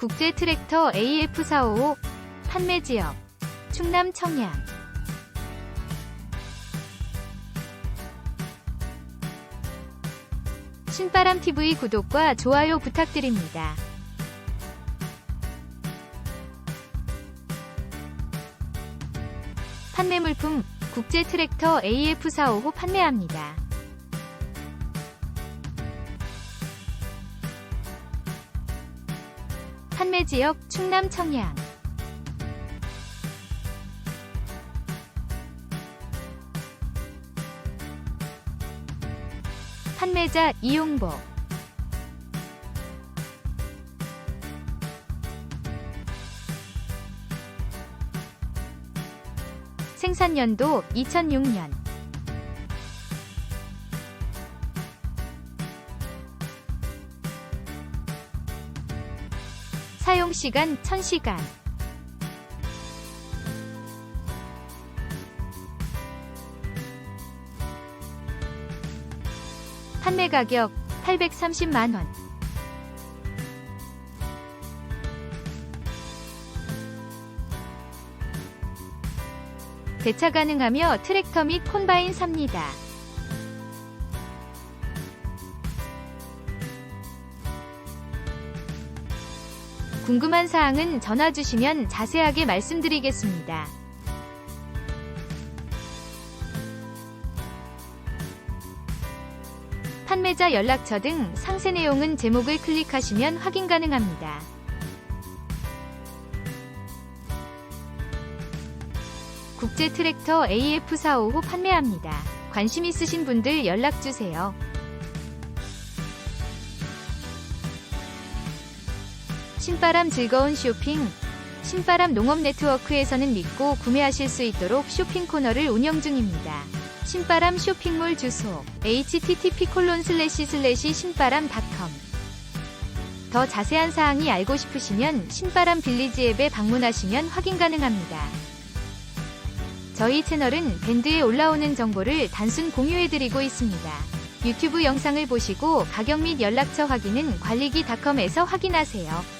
국제 트랙터 AF455 판매 지역 충남 청양 신바람 TV 구독과 좋아요 부탁드립니다. 판매 물품 국제 트랙터 AF455 판매합니다. 판매 지역 충남 청양. 판매자 이용복. 생산연도 2006년 사용시간 1000시간 판매 가격 830만원 대차 가능하며 트랙터 및 콘바인 삽니다. 궁금한 사항은 전화 주시면 자세하게 말씀드리겠습니다. 판매자 연락처 등 상세 내용은 제목을 클릭하시면 확인 가능합니다. 국제 트랙터 AF455 판매합니다. 관심 있으신 분들 연락 주세요. 신바람 즐거운 쇼핑 신바람 농업 네트워크에서는 믿고 구매하실 수 있도록 쇼핑 코너를 운영 중입니다. 신바람 쇼핑몰 주소 http 콜론 슬래시 슬래시 신바람닷컴 더 자세한 사항이 알고 싶으시면 신바람 빌리지 앱에 방문하시면 확인 가능합니다. 저희 채널은 밴드에 올라오는 정보를 단순 공유해드리고 있습니다. 유튜브 영상을 보시고 가격 및 연락처 확인은 관리기닷컴에서 확인하세요.